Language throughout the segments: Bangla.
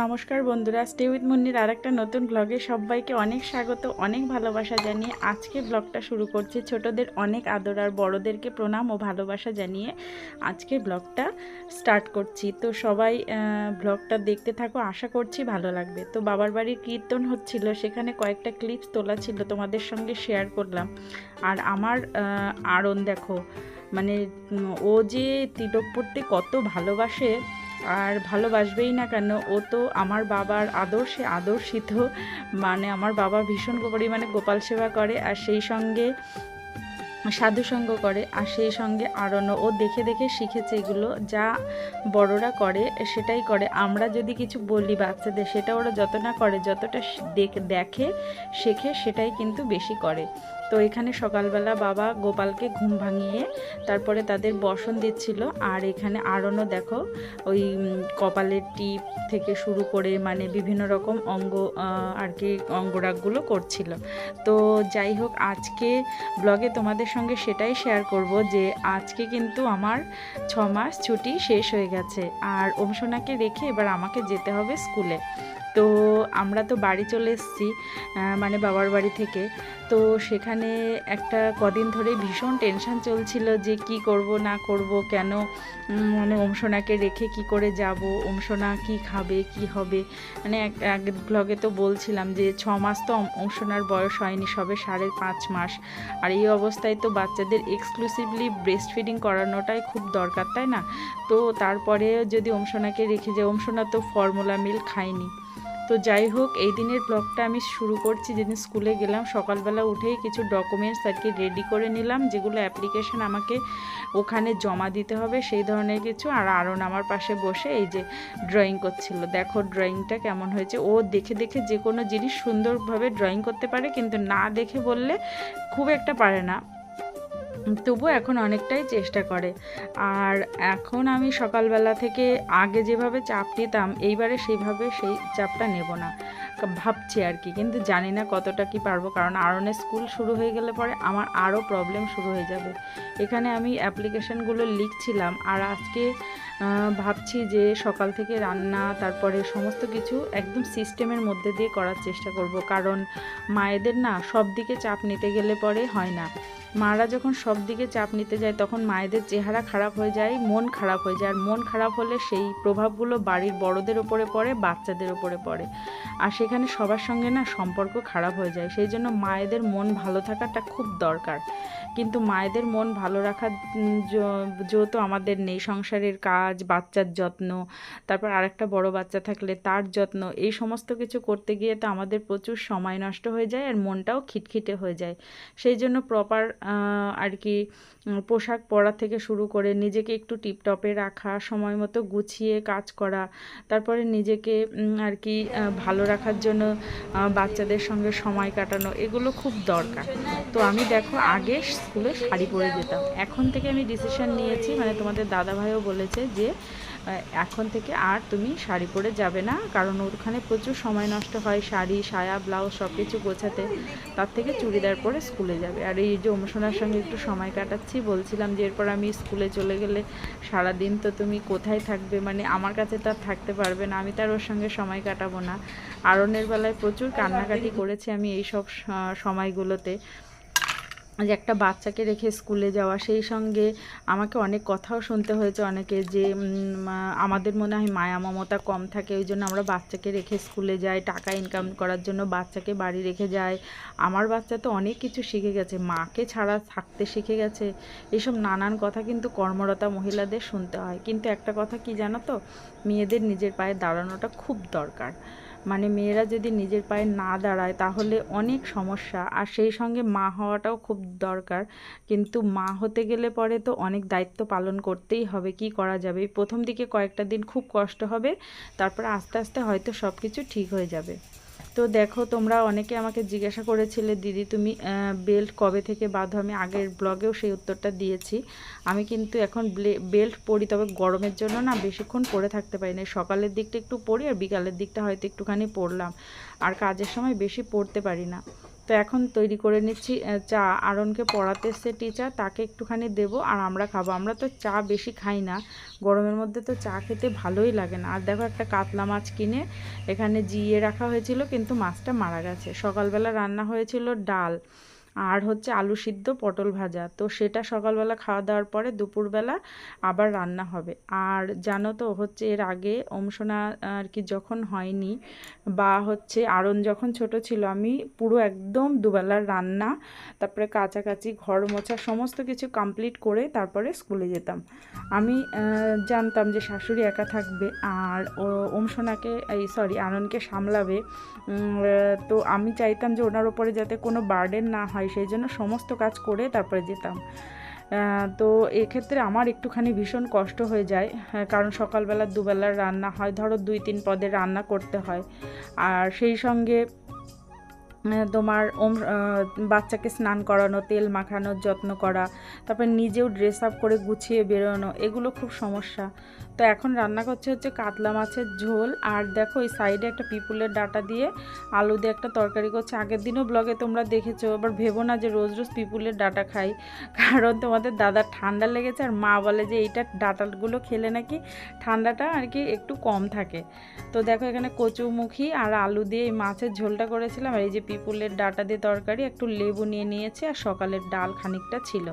নমস্কার বন্ধুরা, স্টে উইথ মুন্নির আর একটা নতুন ব্লগে সবাইকে অনেক স্বাগত, অনেক ভালোবাসা জানিয়ে আজকে ব্লগটা শুরু করছি ছোটদের অনেক আদর আর বড়োদেরকে প্রণাম ও ভালোবাসা জানিয়ে আজকে ব্লগটা স্টার্ট করছি। তো সবাই ব্লগটা দেখতে থাকো, আশা করছি ভালো লাগবে। তো বাবার বাড়ির কীর্তন হচ্ছিল, সেখানে কয়েকটা ক্লিপস তোলা ছিল, তোমাদের সঙ্গে শেয়ার করলাম। আর আমার আরন দেখো মানে ও যে তিলক পড়তে কত ভালোবাসে আর ভালোবাসবেই না কেন, ও তো আমার বাবার আদর্শে আদর্শিত। মানে আমার বাবা ভীষণ পরিমাণে গোপাল সেবা করে আর সেই সঙ্গে সাধুসঙ্গ করে আর সেই সঙ্গে আরণও ও দেখে দেখে শিখেছে এগুলো, যা বড়রা করে সেটাই করে। আমরা যদি কিছু বলি বাচ্চাদের, সেটা ওরা যত না করে, যতটা দেখে, শেখে, সেটাই কিন্তু বেশি করে। তো এখানে সকালবেলা বাবা গোপালকে ঘুম ভাঙিয়ে তারপরে তাদের বসন দিচ্ছিল। আর এখানে আরনও দেখো, ওই কপালের টিপ থেকে শুরু করে মানে বিভিন্ন রকম অঙ্গ আর কি অঙ্গরাগগুলো করছিল। তো যাই হোক, আজকে ব্লগে তোমাদের সঙ্গে সেটাই শেয়ার করব যে আজকে কিন্তু আমার ছ মাস ছুটি শেষ হয়ে গেছে। আর অংশনাকে রেখে এবার আমাকে যেতে হবে স্কুলে। তো আমরা তো বাড়ি চলে এসেছি মানে বাবার বাড়ি থেকে। তো সেখানে একটা কদিন ধরে ভীষণ টেনশন চলছিল যে কি করব, না করব, কেন? মানে অংশনাকে রেখে কি করে যাব? অংশনা কি খাবে, কি হবে? মানে এক এক ব্লগে তো বলছিলাম যে ছ মাস তো অংশনার বয়স হয়নি, সবে সাড়ে পাঁচ মাস। আর এই অবস্থায় তো বাচ্চাদের এক্সক্লুসিভলি ব্রেস্ট ফিডিং করানোটাই খুব দরকার, তাই না? তো তারপরে যদি অংশনাকে রেখে যে অংশনা তো ফর্মুলা মিল্ক খায়নি। তো যাই হোক, এই দিনের ব্লগটা আমি শুরু করছি। যেদিন স্কুলে গেলাম, সকালবেলা উঠেই কিছু ডকুমেন্টস আর কি রেডি করে নিলাম, যেগুলো অ্যাপ্লিকেশন আমাকে ওখানে জমা দিতে হবে, সেই ধরনের কিছু। আর আরন আমার পাশে বসে এই যে ড্রয়িং করছিল। দেখো ড্রয়িংটা কেমন হয়েছে। ও দেখে দেখে যে কোনো জিনিস সুন্দরভাবে ড্রয়িং করতে পারে, কিন্তু না দেখে বললে খুব একটা পারে না। তবু এখন অনেকটাই চেষ্টা করে। আর এখন আমি সকালবেলা থেকে আগে যেভাবে চাপ নিতাম, এইবারে সেইভাবে সেই চাপটা নেব না। ভাবছি আর কি, কিন্তু জানি না কতটা কি পারব, কারণ আরনের স্কুল শুরু হয়ে গেলে পরে আমার আরও প্রবলেম শুরু হয়ে যাবে। এখানে আমি অ্যাপ্লিকেশানগুলো লিখছিলাম, আর আজকে ভাবছি যে সকাল থেকে রান্না, তারপরে সমস্ত কিছু একদম সিস্টেমের মধ্যে দিয়ে করার চেষ্টা করব। কারণ মায়েদের না সব দিকে চাপ নিতে গেলে পরে হয় না। মারা যখন সব দিকে চাপ নিতে যায়, তখন মায়েদের চেহারা খারাপ হয়ে যায়, মন খারাপ হয়ে যায়। আর মন খারাপ হলে সেই প্রভাবগুলো বাড়ির বড়দের ওপরে পড়ে, বাচ্চাদের ওপরে পড়ে। আর সেখানে সবার সঙ্গে না সম্পর্ক খারাপ হয়ে যায়। সেই জন্য মায়েদের মন ভালো থাকাটা খুব দরকার। কিন্তু মায়েদের মন ভালো রাখার যেহেতু আমাদের নেই সংসারের কাজ, বাচ্চার যত্ন, তারপর আরেকটা বড় বাচ্চা থাকলে তার যত্ন, এই সমস্ত কিছু করতে গিয়ে তো আমাদের প্রচুর সময় নষ্ট হয়ে যায় আর মনটাও খিটখিটে হয়ে যায়। সেই জন্য প্রপার আর কি পোশাক পরা থেকে শুরু করে নিজেকে একটু টিপটপে রাখা, সময় মতো গুছিয়ে কাজ করা, তারপরে নিজেকে আর কি ভালো রাখার জন্য বাচ্চাদের সঙ্গে সময় কাটানো, এগুলো খুব দরকার। তো আমি দেখো, আগে স্কুলে শাড়ি পরে যেতাম। এখন থেকে আমি ডিসিশন নিয়েছি মানে তোমাদের দাদাভাইও বলেছে যে এখন থেকে আর তুমি শাড়ি পরে যাবে না, কারণ ওখানে প্রচুর সময় নষ্ট হয়, শাড়ি, সায়া, ব্লাউজ সব কিছু গোছাতে। তার থেকে চুড়িদার পরে স্কুলে যাবে। আর এই যে অনুশোনার সঙ্গে একটু সময় কাটাচ্ছি, বলছিলাম যে এরপর আমি স্কুলে চলে গেলে সারা দিন তো তুমি কোথায় থাকবে? মানে আমার কাছে তো আর থাকতে পারবে না, আমি তার ওর সঙ্গে সময় কাটাবো না। আরনের বেলায় প্রচুর কান্নাকাটি করেছি আমি এই সব সময়গুলোতে। যে একটা বাচ্চাকে রেখে স্কুলে যাওয়া, সেই সঙ্গে আমাকে অনেক কথাও শুনতে হয়েছে অনেকে যে আমাদের মনে হয় মায়া মমতা কম থাকে, ওই জন্য আমরা বাচ্চাকে রেখে স্কুলে যাই, টাকা ইনকাম করার জন্য বাচ্চাকে বাড়ি রেখে যাই। আমার বাচ্চা তো অনেক কিছু শিখে গেছে, মাকে ছাড়া থাকতে শিখে গেছে এইসব নানান কথা কিন্তু কর্মরতা মহিলাদের শুনতে হয়। কিন্তু একটা কথা কি জানো তো, মেয়েদের নিজের পায়ে দাঁড়ানোটা খুব দরকার। মানে মেয়েরা যদি নিজের পায়ে না দাঁড়ায় তাহলে অনেক সমস্যা। আর সেই সঙ্গে মা হওয়াটাও খুব দরকার। কিন্তু মা হতে গেলে পরে তো অনেক দায়িত্ব পালন করতেই হবে, কি করা যাবে? প্রথম দিকে কয়েকটা দিন খুব কষ্ট হবে, তারপর আস্তে আস্তে হয়তো সব কিছু ঠিক হয়ে যাবে। তো দেখো, তোমরা অনেকে আমাকে জিজ্ঞাসা করেছিলে, দিদি, তুমি বেল্ট কবে থেকে বাঁধো? আমি আগের ব্লগেও সেই উত্তরটা দিয়েছি। আমি কিন্তু এখন বেল্ট পরি, তবে গরমের জন্য না বেশিক্ষণ পরে থাকতে পারি না। সকালের দিকটা একটু পরি, আর বিকালের দিকটা হয়তো একটুখানি পরলাম। আর কাজের সময় বেশি পড়তে পারি না। তো এখন তৈরি করে নিচ্ছি চা। আরনকে পড়াতে এসছে টিচার তাকে একটুখানি দেব আর আমরা খাব। আমরা তো চা বেশি খাই না। গরমের মধ্যে তো চা খেতে ভালোই লাগে না। আর দেখো একটা কাতলা মাছ কিনে এখানে জিয়ে রাখা হয়েছিল, কিন্তু মাছটা মারা গেছে। সকালবেলা রান্না হয়েছিল ডাল। আর হচ্ছে আলু সিদ্ধ, পটল ভাজা। তো সেটা সকালবেলা খাওয়া দাওয়ার পরে দুপুরবেলা আবার রান্না হবে। আর জানো তো, হচ্ছে এর আগে অংশনা আর কি যখন হয়নি বা হচ্ছে আরন যখন ছোট ছিল, আমি পুরো একদম দুবেলার রান্না, তারপরে কাচাকাচি, ঘর মোছা সমস্ত কিছু কমপ্লিট করে তারপরে স্কুলে যেতাম। আমি জানতাম যে শাশুড়ি একা থাকবে আর অংশনাকে এই সরি আননকে সামলাবে। তো আমি চাইতাম যে ওনার ওপরে যাতে কোনো বার্ডেন না হয় সেই জন্য সমস্ত কাজ করে তারপরে যেতাম। তো এক্ষেত্রে আমার একটুখানি ভীষণ কষ্ট হয়ে যায় হ্যাঁ, কারণ সকালবেলা দুবেলার রান্না হয় ধরো দুই তিন পদের রান্না করতে হয়। আর সেই সঙ্গে তোমার ওম বাচ্চাকে স্নান করানো তেল মাখানোর যত্ন করা তারপর নিজেও ড্রেস আপ করে গুছিয়ে বেরোনো এগুলো খুব সমস্যা। তো এখন রান্না করছে হচ্ছে কাতলা মাছের ঝোল। আর দেখো এই সাইডে একটা পিপুলের ডাটা দিয়ে আলু দিয়ে একটা তরকারি করছে। আগের দিনও ব্লগে তোমরা দেখেছ আবার ভেবো না যে রোজ রোজ পিপুলের ডাটা খাই। কারণ তোমাদের দাদার ঠান্ডা লেগেছে আর মা বলে যে এইটা ডাটাগুলো খেলে নাকি ঠান্ডাটা আর কি একটু কম থাকে। তো দেখো এখানে কচুমুখী আর আলু দিয়ে এই মাছের ঝোলটা করেছিলাম। আর এই যে পিপুলের ডাটা দিয়ে তরকারি, একটু লেবু নিয়ে নিয়েছি আর সকালের ডাল খানিকটা ছিল।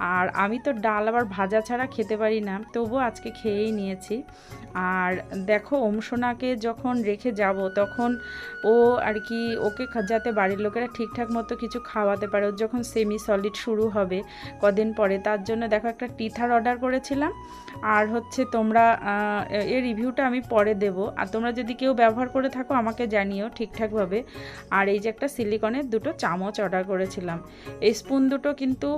আর আমি তো ডাল আবার ভাজা ছাড়া খেতে পারি না, তবুও আজকে খেয়েই নিয়েছি। আর দেখো, ওমসোনাকে যখন রেখে যাব, তখন ও আর কি ওকে যাতে বাড়ির লোকেরা ঠিকঠাক মতো কিছু খাওয়াতে পারে। ওর যখন সেমি সলিড শুরু হবে কদিন পরে, তার জন্য দেখো একটা টিথার অর্ডার করেছিলাম। আর হচ্ছে তোমরা এর রিভিউটা আমি পরে দেব। আর তোমরা যদি কেউ ব্যবহার করে থাকো, আমাকে জানিও ঠিকঠাকভাবে। আর এই যে একটা সিলিকনের দুটো চামচ অর্ডার করেছিলাম। এই স্পুন দুটো কিন্তু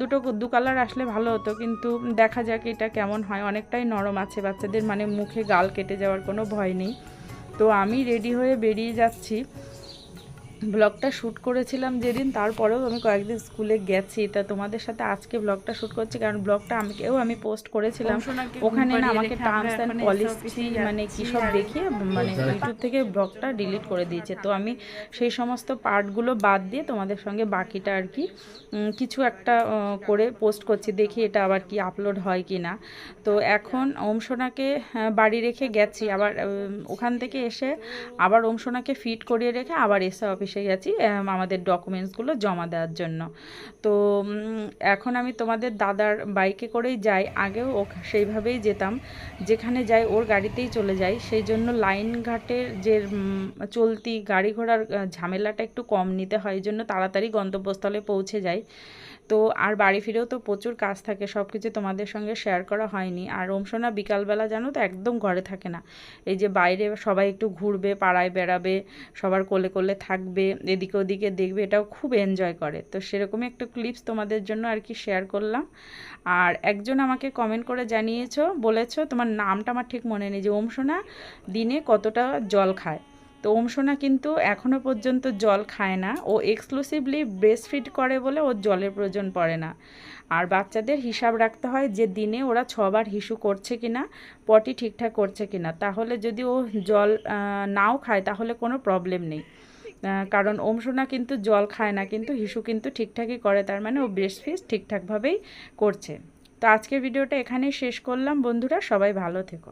দুটো দু কালার আসলে ভালো হতো, কিন্তু দেখা যাক এটা কেমন হয়। অনেকটাই নরম আছে বাচ্চাদের মানে মুখে গাল কেটে যাওয়ার কোনো ভয় নেই। তো আমি রেডি হয়ে বেরিয়ে যাচ্ছি। ব্লগটা শ্যুট করেছিলাম যেদিন তারপরেও আমি কয়েকদিন স্কুলে গেছি। তা তোমাদের সাথে আজকে ব্লগটা শ্যুট করছি কারণ ব্লগটা আমাকেও আমি পোস্ট করেছিলাম। ওখানে না আমাকে টার্মস অ্যান্ড পলিসি মানে কী সব দেখিয়ে মানে ইউটিউব থেকে ব্লগটা ডিলিট করে দিয়েছে। তো আমি সেই সমস্ত পার্টগুলো বাদ দিয়ে তোমাদের সঙ্গে বাকিটা আর কি কিছু একটা করে পোস্ট করছি দেখি এটা আবার কি আপলোড হয় কি না। তো এখন ওমসোনাকে বাড়ি রেখে গেছি। আবার ওখান থেকে এসে আবার ওমসোনাকে ফিট করিয়ে রেখে আবার এসে অফিসে গেছি আম, আমাদের ডকুমেন্টসগুলো জমা দেওয়ার জন্য। তো এখন আমি তোমাদের দাদার বাইকে করেই যাই আগেও ও- সেইভাবেই যেতাম। যেখানে যাই ওর গাড়িতেই চলে যাই। সেই জন্য লাইন ঘাটের যে চলতি গাড়ি ঘোড়ার ঝামেলাটা একটু কম নিতে হয়। জন্য তাড়াতাড়ি গন্তব্যস্থলে পৌঁছে যাই। তো আর বাড়ি ফিরেও তো প্রচুর কাজ থাকে সব কিছু তোমাদের সঙ্গে শেয়ার করা হয়নি। আর ওমসোনা বিকালবেলা জানো তো একদম ঘরে থাকে না। এই যে বাইরে সবাই একটু ঘুরবে, পাড়ায় বেড়াবে, সবার কোলে কোলে থাকবে, এদিকে ওদিকে দেখবে, এটাও খুব এনজয় করে। তো সেরকমই একটু ক্লিপস তোমাদের জন্য আর কি শেয়ার করলাম। আর একজন আমাকে কমেন্ট করে জানিয়েছো, বলেছ তোমার নামটা আমার ঠিক মনে নেই যে ওমসোনা দিনে কতটা জল খায়। তো ওমসোনা কিন্তু এখনও পর্যন্ত জল খায় না। ও এক্সক্লুসিভলি ব্রেস্ট ফিড করে বলে ওর জলের প্রয়োজন পড়ে না। আর বাচ্চাদের হিসাব রাখতে হয় যে দিনে ওরা ছবার হিসু করছে কিনা, পটি ঠিকঠাক করছে কিনা। তাহলে যদি ও জল নাও খায় তাহলে কোনো প্রবলেম নেই। কারণ ওমসোনা কিন্তু জল খায় না, কিন্তু হিসু কিন্তু ঠিকঠাকই করে। তার মানে ও ব্রেস্ট ফিড ঠিকঠাকভাবেই করছে। তো আজকের ভিডিওটা এখানেই শেষ করলাম। বন্ধুরা, সবাই ভালো থেকো।